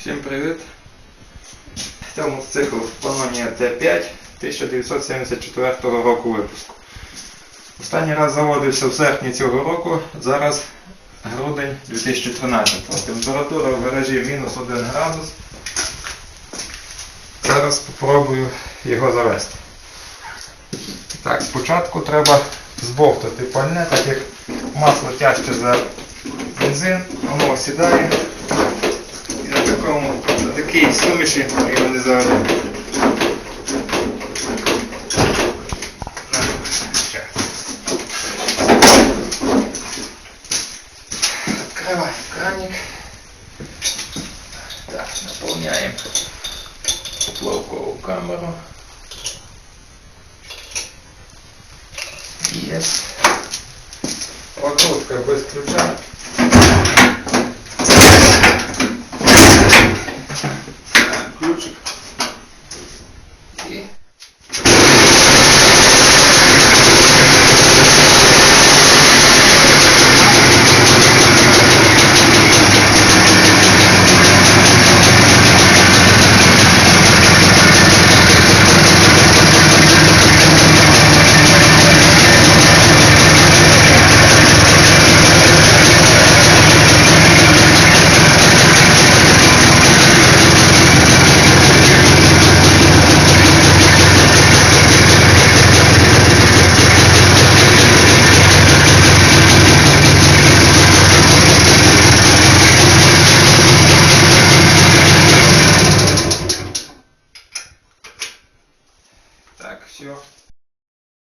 Всім привіт! В цьому цикл Polonia T5 1974 року випуску. Останній раз заводився в серпні цього року, зараз грудень 2013. Температура в гаражі мінус 1 градус. Зараз спробую його завести. Так, спочатку треба збовтати пальне, так як масло тяжче за бензин, воно осідає. Такій суміші не заведемо. На. Открываем краник. Так, наполняем поплавковую камеру. Есть. Прокрутка без ключа. Так, все.